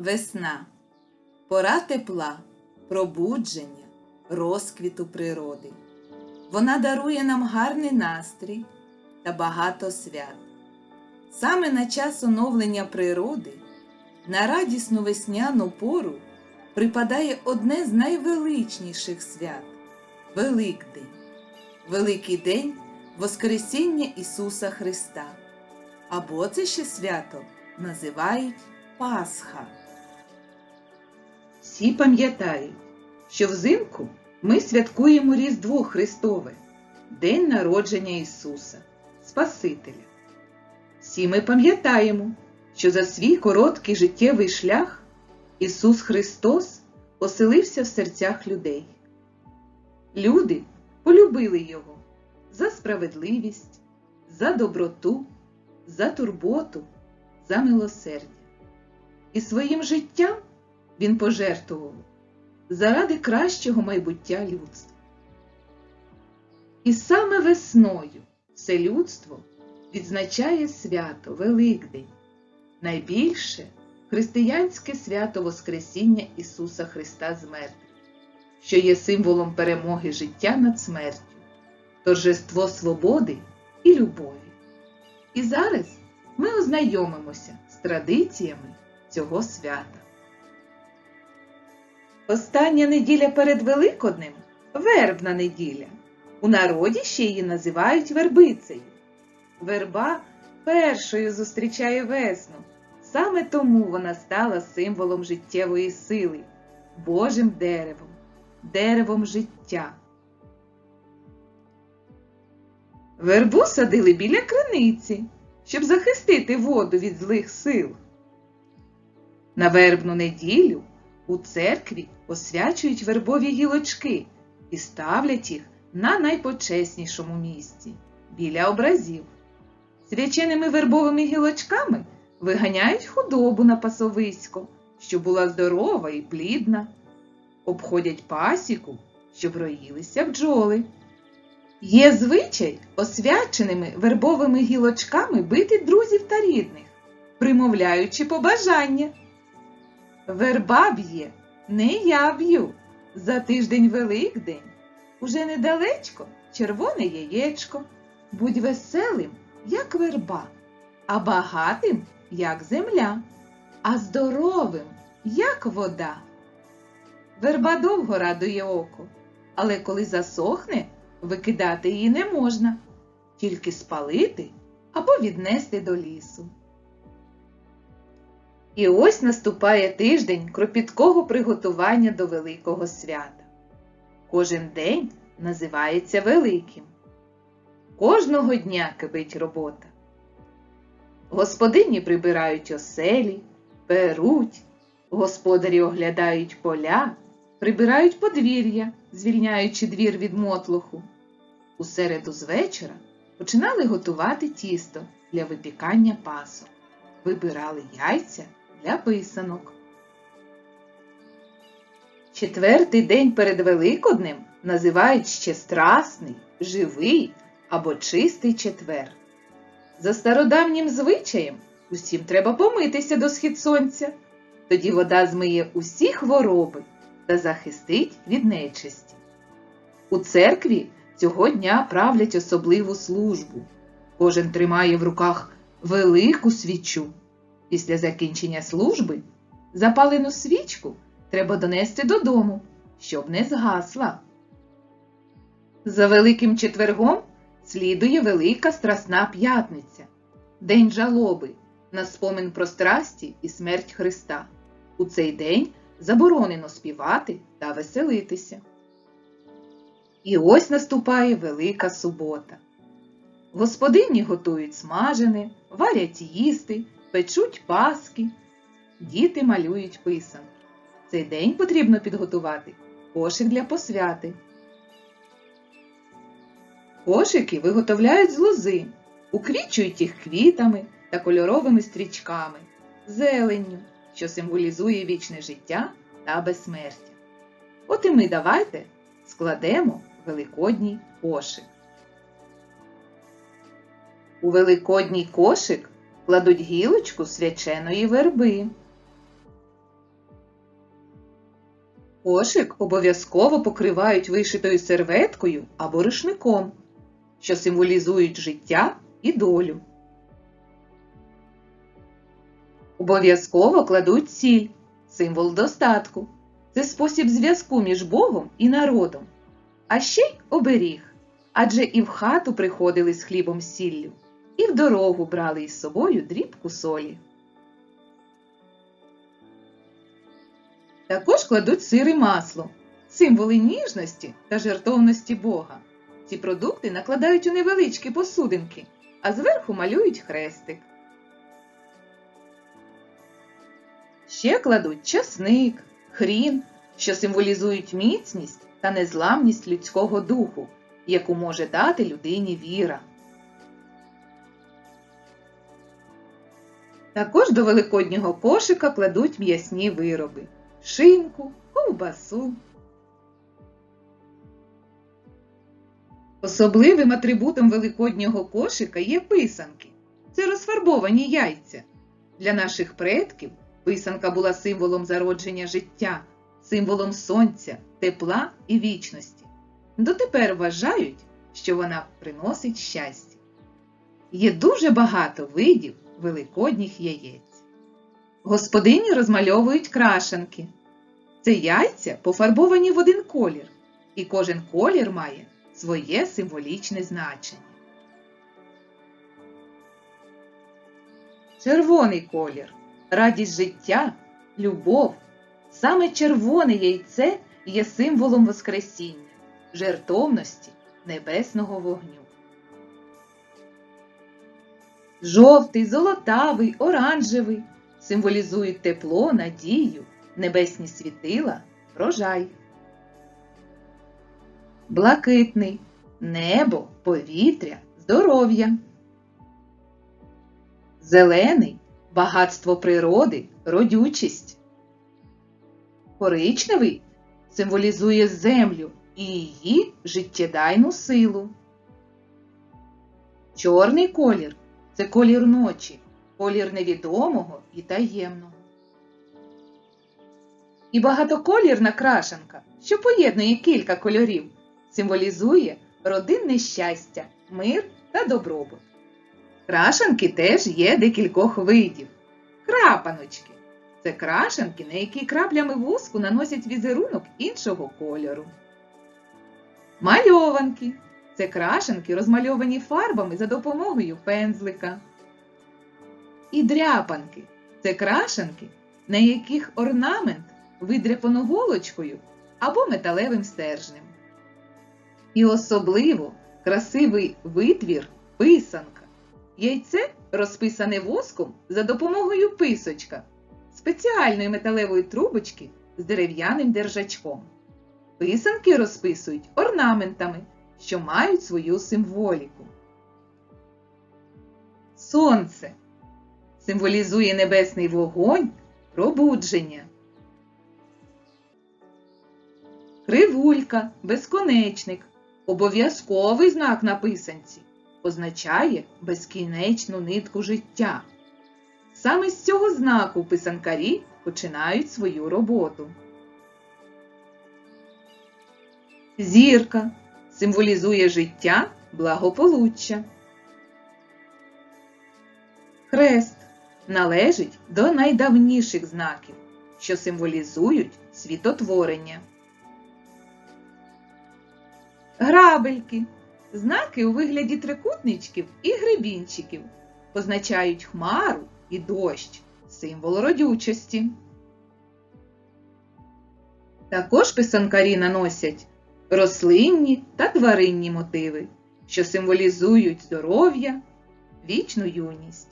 Весна пора тепла, пробудження, розквіту природи. Вона дарує нам гарний настрій та багато свят. Саме на час оновлення природи, на радісну весняну пору припадає одне з найвеличніших свят Великдень. Великий день Воскресіння Ісуса Христа. Або це ще свято називають Пасха. Всі пам'ятають, що взимку ми святкуємо Різдво Христове, День народження Ісуса, Спасителя. Всі ми пам'ятаємо, що за свій короткий життєвий шлях Ісус Христос оселився в серцях людей. Люди полюбили Його за справедливість, за доброту, за турботу, за милосердя. І своїм життям він пожертвував заради кращого майбуття людства. І саме весною все людство відзначає свято Великдень, найбільше християнське свято Воскресіння Ісуса Христа з мертвих, що є символом перемоги життя над смертю, торжество свободи і любові. І зараз ми ознайомимося з традиціями цього свята. Остання неділя перед Великоднем вербна неділя. У народі ще її називають вербицею. Верба першою зустрічає весну. Саме тому вона стала символом життєвої сили, Божим деревом, деревом життя. Вербу садили біля криниці, щоб захистити воду від злих сил. На вербну неділю у церкві освячують вербові гілочки і ставлять їх на найпочеснішому місці біля образів. Свяченими вербовими гілочками виганяють худобу на пасовисько, що була здорова і плідна. Обходять пасіку, щоб роїлися бджоли. Є звичай освяченими вербовими гілочками бити друзів та рідних, примовляючи побажання. Верба б'є, не я б'ю. За тиждень Великдень. Уже недалечко червоне яєчко. Будь веселим, як верба, а багатим, як земля, а здоровим, як вода. Верба довго радує око, але коли засохне, викидати її не можна, тільки спалити або віднести до лісу. І ось наступає тиждень кропіткого приготування до Великого свята. Кожен день називається Великим. Кожного дня кипить робота. Господині прибирають оселі, перуть, господарі оглядають поля, прибирають подвір'я, звільняючи двір від мотлуху. У середу з вечора починали готувати тісто для випікання пасок, вибирали яйця для писанок. Четвертий день перед Великоднем називають ще страсний, живий або чистий четвер. За стародавнім звичаєм усім треба помитися до схід сонця, тоді вода змиє усі хвороби та захистить від нечисті. У церкві цього дня правлять особливу службу. Кожен тримає в руках велику свічу. Після закінчення служби запалену свічку треба донести додому, щоб не згасла. За Великим четвергом слідує Велика Страсна П'ятниця, День жалоби на спомин про страсті і смерть Христа. У цей день заборонено співати та веселитися. І ось наступає Велика Субота. Господині готують смажене, варять їсти, печуть паски, діти малюють писанки. Цей день потрібно підготувати кошик для посвяти. Кошики виготовляють з лози, уквічують їх квітами та кольоровими стрічками, зеленню, що символізує вічне життя та безсмертя. От і ми давайте складемо великодній кошик. У великодній кошик кладуть гілочку свяченої верби. Кошик обов'язково покривають вишитою серветкою або рушником, що символізують життя і долю. Обов'язково кладуть сіль, символ достатку. Це спосіб зв'язку між Богом і народом. А ще й оберіг. Адже і в хату приходили з хлібом сіллю, і в дорогу брали із собою дрібку солі. Також кладуть сир і масло, символи ніжності та жертовності Бога. Ці продукти накладають у невеличкі посудинки, а зверху малюють хрестик. Ще кладуть часник, хрін, що символізують міцність та незламність людського духу, яку може дати людині віра. Також до великоднього кошика кладуть м'ясні вироби шинку, ковбасу. Особливим атрибутом великоднього кошика є писанки. Це розфарбовані яйця. Для наших предків писанка була символом зародження життя, символом сонця, тепла і вічності. Дотепер вважають, що вона приносить щастя. Є дуже багато видів великодніх яєць. Господині розмальовують крашенки. Це яйця пофарбовані в один колір, і кожен колір має своє символічне значення. Червоний колір радість життя, любов. Саме червоне яйце є символом Воскресіння, жертовності небесного вогню. Жовтий, золотавий, оранжевий символізують тепло, надію, небесні світила, врожай. Блакитний небо, повітря, здоров'я. Зелений багатство природи, родючість. Коричневий символізує землю і її життєдайну силу. Чорний колір це колір ночі, колір невідомого і таємного. І багатоколірна крашенка, що поєднує кілька кольорів, символізує родинне щастя, мир та добробут. Крашенки теж є декількох видів. Крапаночки це крашенки, на які краплями воску наносять візерунок іншого кольору. Мальованки це крашенки, розмальовані фарбами за допомогою пензлика. І дряпанки це крашенки, на яких орнамент видряпано голочкою або металевим стержнем. І особливо красивий витвір писанка. Яйце розписане воском за допомогою писочка, спеціальної металевої трубочки з дерев'яним держачком. Писанки розписують орнаментами, що мають свою символіку. Сонце символізує небесний вогонь, пробудження. Кривулька, безконечник, обов'язковий знак на писанці, означає безкінечну нитку життя. Саме з цього знаку писанкарі починають свою роботу. Зірка символізує життя, благополуччя. Хрест належить до найдавніших знаків, що символізують світотворення. Грабельки знаки у вигляді трикутничків і гребінчиків позначають хмару і дощ, символ родючості. Також писанкарі наносять рослинні та тваринні мотиви, що символізують здоров'я, вічну юність.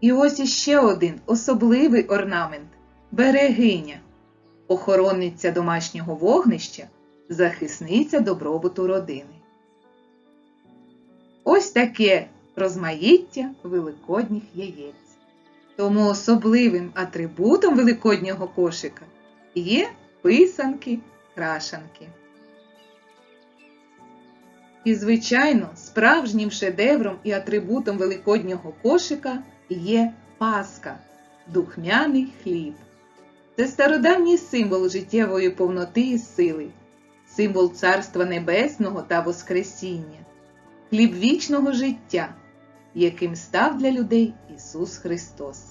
І ось іще один особливий орнамент берегиня, охоронниця домашнього вогнища, захисниця добробуту родини. Ось таке розмаїття великодніх яєць. Тому особливим атрибутом великоднього кошика є писанки, крашанки. І, звичайно, справжнім шедевром і атрибутом великоднього кошика є паска, духмяний хліб. Це стародавній символ життєвої повноти і сили, символ Царства Небесного та Воскресіння, хліб вічного життя, яким став для людей Ісус Христос.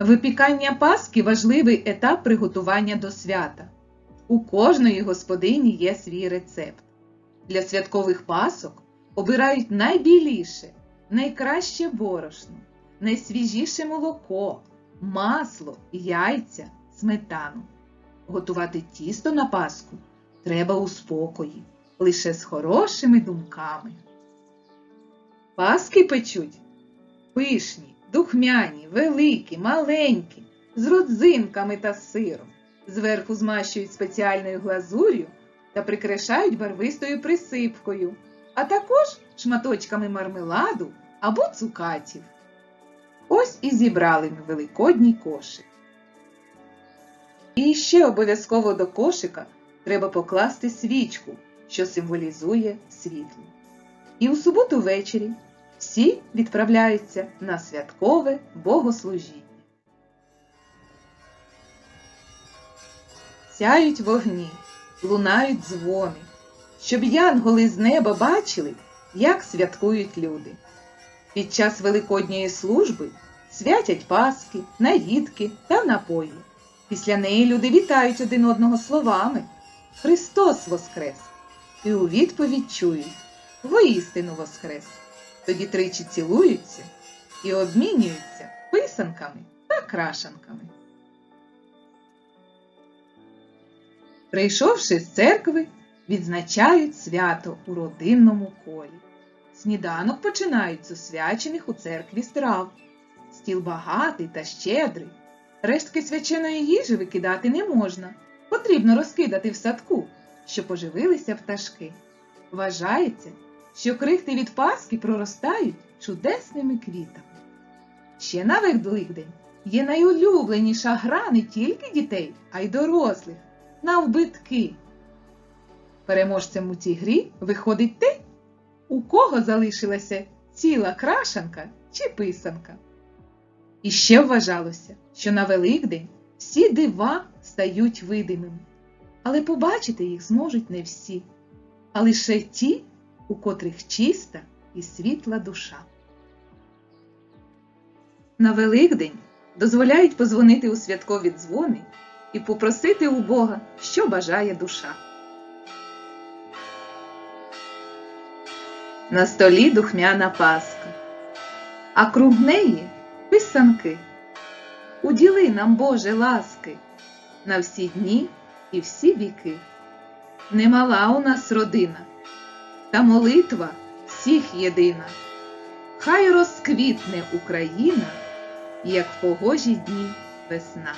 Випікання Пасхи важливий етап приготування до свята. У кожної господині є свій рецепт. Для святкових пасок обирають найбіліше, найкраще борошно, найсвіжіше молоко, масло, яйця, сметану. Готувати тісто на Пасху треба у спокої, лише з хорошими думками. Паски печуть пишні, духмяні, великі, маленькі, з родзинками та сиром. Зверху змащують спеціальною глазур'ю та прикрашають барвистою присипкою, а також шматочками мармеладу або цукатів. Ось і зібрали ми великодній кошик. І ще обов'язково до кошика треба покласти свічку, що символізує світло. І у суботу ввечері всі відправляються на святкове богослужіння. Сяють вогні, лунають дзвони, щоб янголи з неба бачили, як святкують люди. Під час великодньої служби святять паски, наїдки та напої. Після неї люди вітають один одного словами Христос Воскрес! І у відповідь чують Воістину Воскрес! Тоді тричі цілуються і обмінюються писанками та крашанками. Прийшовши з церкви, відзначають свято у родинному колі. Сніданок починають з освячених у церкві страв. Стіл багатий та щедрий. Рештки свяченої їжі викидати не можна. Потрібно розкидати в садку, щоб поживилися пташки. Вважається, що крихти від Пасхи проростають чудесними квітами. Ще на Великдень є найулюбленіша гра не тільки дітей, а й дорослих навбитки. Переможцем у цій грі виходить те, у кого залишилася ціла крашанка чи писанка. І ще вважалося, що на Великдень всі дива стають видимими, але побачити їх зможуть не всі, а лише ті, у котрих чиста і світла душа. На Великдень дозволяють позвонити у святкові дзвони і попросити у Бога, що бажає душа. На столі духмяна паска, а круг неї писанки. Уділи нам, Боже, ласки на всі дні і всі віки. Немала у нас родина, та молитва всіх єдина. Хай розквітне Україна, як в погожі дні весна.